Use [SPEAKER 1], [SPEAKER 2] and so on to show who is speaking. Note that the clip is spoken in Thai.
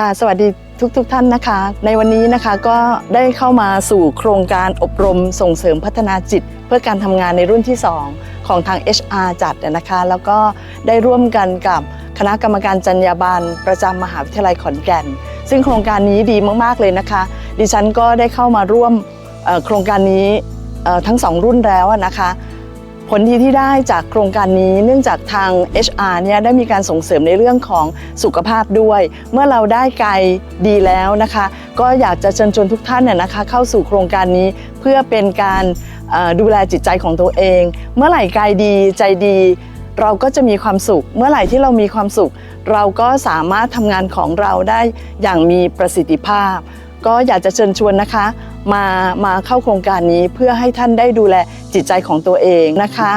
[SPEAKER 1] ค่ะสวัสดีทุกๆทท่านนะคะ ในวันนี้นะคะก็ได้เข้ามาสู่โครงการอบรมส่งเสริมพัฒนาจิต เพื่อการทำงานในรุ่นที่ 2 ของทาง HR จัดนะคะ แล้วก็ได้ร่วมกันกับคณะกรรมการจรรยาบรรณประจำมหาวิทยาลัยขอนแก่น ซึ่งโครงการนี้ดีมากๆเลยนะคะ ดิฉันก็ได้เข้ามาร่วมโครงการนี้ทั้งสองรุ่นแล้วนะคะ ผลดีที่ได้จากโครงการนี้เนื่องจากทาง HR เนี่ยได้มีการส่งเสริมในเรื่องของสุขภาพด้วย เมื่อเราได้กายดีแล้วนะคะ ก็อยากจะเชิญชวนทุกท่านเนี่ยนะคะ เข้าสู่โครงการนี้เพื่อเป็นการดูแลจิตใจของตัวเอง เมื่อไหร่กายดีใจดี เราก็จะมีความสุข เมื่อไหร่ที่เรามีความสุข เราก็สามารถทำงานของเราได้อย่างมีประสิทธิภาพ ก็อยากจะเชิญชวนนะคะมามาเข้าโครงการนี้เพื่อให้ท่านได้ดูแลจิตใจของตัวเองนะคะ